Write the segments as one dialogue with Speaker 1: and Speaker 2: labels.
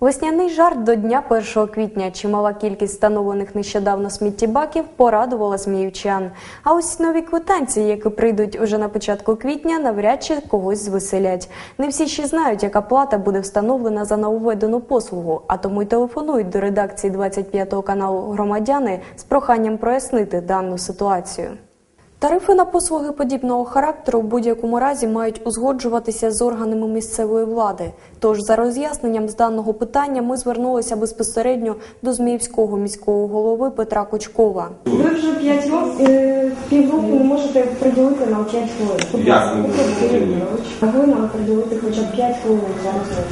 Speaker 1: Весняний жарт до дня 1 квітня. Чимала кількість встановлених нещодавно сміттєбаків порадувала зміївчан. А ось нові квитанції, які прийдуть уже на початку квітня, навряд чи когось звеселять. Не всі ще знають, яка плата буде встановлена за нововведену послугу, а тому й телефонують до редакції 25 каналу громадяни з проханням прояснити дану ситуацію. Тарифи на послуги подібного характеру в будь-якому разі мають узгоджуватися з органами місцевої влади. Тож за роз'ясненням з даного питання ми звернулися безпосередньо до Зміївського міського голови Петра Кочкова.
Speaker 2: Ви вже 5 років, е, півроку не можете приділити нам 5 хвилин.
Speaker 3: Як ви можете
Speaker 2: ви нам приділити хоча б 5 хвилин за розмову.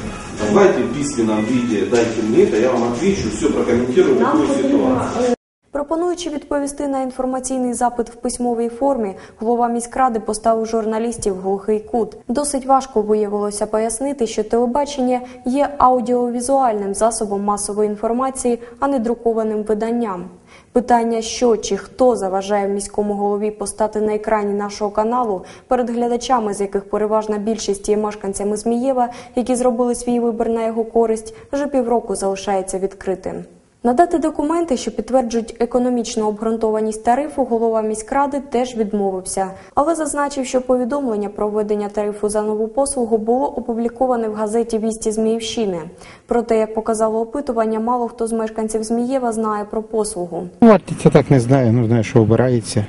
Speaker 3: Давайте в письменном дайте мне это, я вам отвечу, все прокомментирую
Speaker 2: Нам
Speaker 3: ситуацию.
Speaker 1: Пропонуючи відповісти на інформаційний запит в письмовій формі, голова міськради поставив журналістів глухий кут. Досить важко виявилося пояснити, що телебачення є аудіовізуальним засобом масової інформації, а не друкованим виданням. Питання, що чи хто заважає міському голові постати на екрані нашого каналу перед глядачами, з яких переважна більшість є мешканцями Змієва, які зробили свій вибір на його користь, вже півроку залишається відкритим. Надати документи, що підтверджують економічну обґрунтованість тарифу, голова міськради теж відмовився, але зазначив, що повідомлення про введення тарифу за нову послугу було опубліковане в газеті Вісті Зміївщини. Проте, як показало опитування, мало хто з мешканців Змієва знає про послугу.
Speaker 4: Ну, це так не знаю. Ну, знаю, що обирається,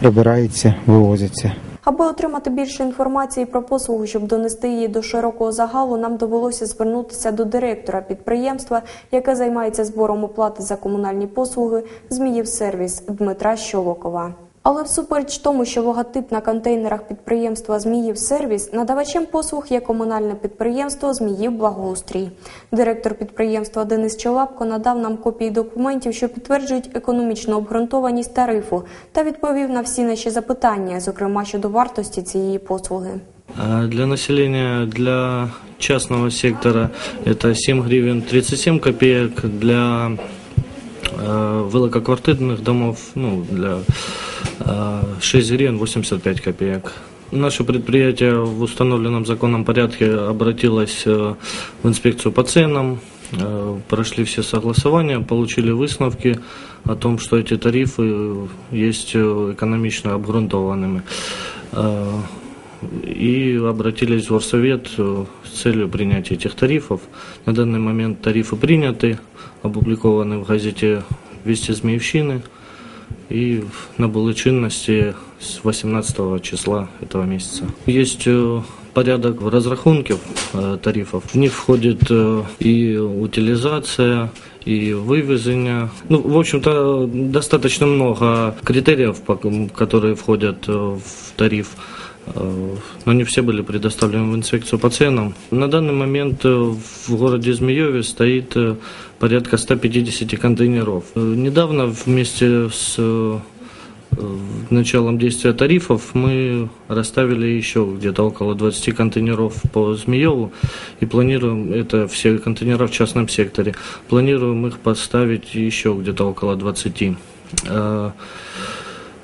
Speaker 4: прибирається, вивозиться.
Speaker 1: Аби отримати більше інформації про послугу, щоб донести її до широкого загалу, нам довелося звернутися до директора підприємства, яке займається збором оплати за комунальні послуги Зміївсервіс Дмитра Щолокова. Але всупереч тому, що логотип на контейнерах підприємства Зміївсервіс, надавачем послуг є комунальне підприємство Зміїв Благоустрій. Директор підприємства Денис Чолапко надав нам копії документів, що підтверджують економічну обґрунтованість тарифу, та відповів на всі наші запитання, зокрема щодо вартості цієї послуги.
Speaker 5: А Для населения, для частного сектора это 7 гривен 37 копеек, для э, высококвартирных домов ну, для э, 6 гривен 85 копеек. Наше предприятие в установленном законном порядке обратилось э, в инспекцию по ценам, э, прошли все согласования, получили выставки о том, что эти тарифы есть э, экономично обґрунтованными. И обратились в Горсовет с целью принятия этих тарифов. На данный момент тарифы приняты, опубликованы в газете «Вести Змеевщины» и набули чинности с 18 числа этого месяца. Есть э, порядок разрахунков э, тарифов. В них входит э, и утилизация, и вывезение. Ну, в общем-то, достаточно много критериев, по ком- которые входят э, в тариф. Э, Но не все были предоставлены в инспекцию по ценам. На данный момент э, в городе Змееве стоит э, порядка 150 контейнеров. Недавно вместе с началом действия тарифов мы расставили еще где-то около 20 контейнеров по Змееву и планируем, это все контейнеры в частном секторе, планируем их поставить еще где-то около 20.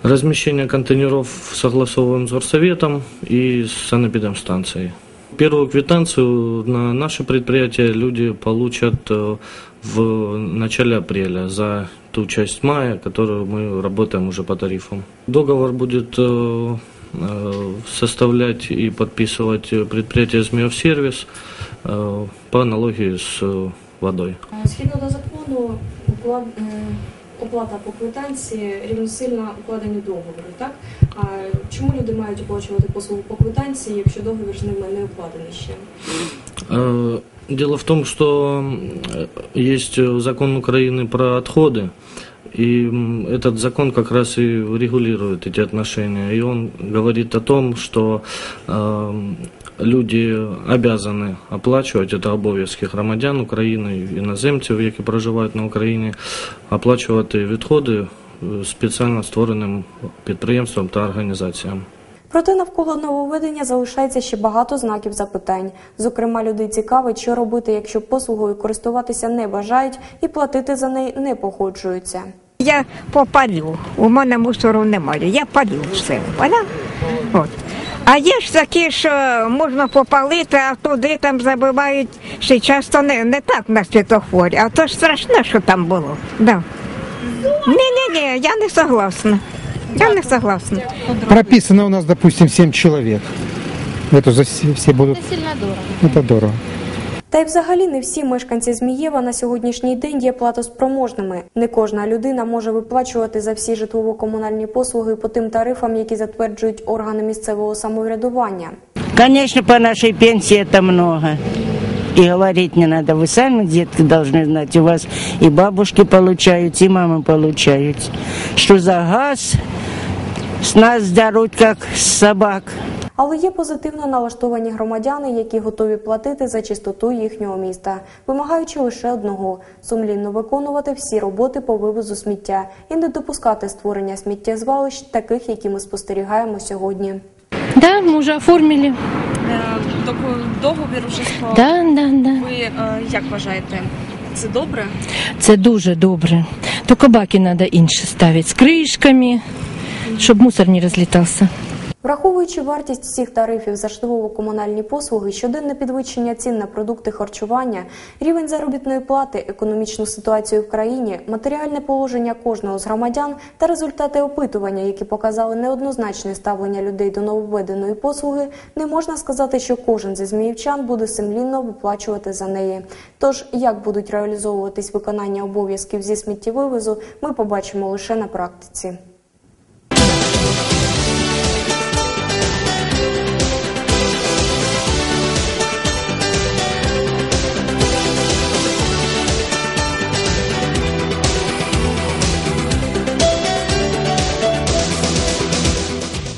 Speaker 5: Размещение контейнеров согласовываем с горсоветом и с санэпидемстанцией. Первую квитанцию на наше предприятие люди получат э, в начале апреля за ту часть мая, которую мы работаем уже по тарифам. Договор будет э, э, составлять и подписывать предприятие «Змеевсервис» э, по аналогии с водой.
Speaker 1: Згідно до закону, оплата по квитанції рівносильна укладенню договору. Так а чому люди мають оплачувати послугу по квитанції, якщо договір з ними не укладений ще?
Speaker 5: Э, Дело в том, что э, есть э, закон Украины про отходы, и м, этот закон как раз и регулирует эти отношения. И он говорит о том, что э, люди обязаны оплачивать, это обов'язки громадян України, іноземців, які проживають на Україні, оплачувати відходи е, спеціально створеним підприємствам та організаціям.
Speaker 1: Проте навколо нововведення залишається ще багато знаків запитань. Зокрема, людей цікавить, що робити, якщо послугою користуватися не бажають і платити за неї не погоджуються.
Speaker 6: Я попалю, у мене мусору немає, я палю все, поняв? От. А є ж такі, що можна попалити, а туди там забивають ще часто не, не так на світофорі. А то ж страшне, що там було. Да. Ні, ні, ні, я не согласна. Я не согласна.
Speaker 4: Прописано у нас, допустим, 7 человек. Это за все, все будут...
Speaker 7: Це сильно дорого.
Speaker 4: Это дорого.
Speaker 1: Та й взагалі не всі мешканці Змієва на сьогоднішній день є платоспроможними. Не кожна людина може виплачувати за всі житлово-комунальні послуги по тим тарифам, які затверджують органи місцевого самоврядування.
Speaker 8: Конечно, по нашей пенсии это много. И говорить не надо. Вы сами, детки, должны знать. У вас и бабушки получают, и мамы получают. Что за газ с нас дарут, как с собак.
Speaker 1: Але є позитивно налаштовані громадяни, які готові платити за чистоту їхнього міста, вимагаючи лише одного сумлінно виконувати всі роботи по вивозу сміття і не допускати створення сміттєзвалищ, таких, які ми спостерігаємо сьогодні.
Speaker 7: Да, мы уже оформили.
Speaker 9: Е, Договір вже склали.
Speaker 7: Да, да, да.
Speaker 9: Ви е, як вважаєте, це добре?
Speaker 7: Це дуже добре. Тільки баки треба інші ставити з кришками, щоб мусор не розлітався.
Speaker 1: Враховуючи вартість всіх тарифів за житлово-комунальні послуги, щоденне підвищення цін на продукти харчування, рівень заробітної плати, економічну ситуацію в країні, матеріальне положення кожного з громадян та результати опитування, які показали неоднозначне ставлення людей до нововведеної послуги, не можна сказати, що кожен зі зміївчан буде сумлінно виплачувати за неї. Тож, як будуть реалізовуватись виконання обов'язків зі сміттєвивозу, ми побачимо лише на практиці.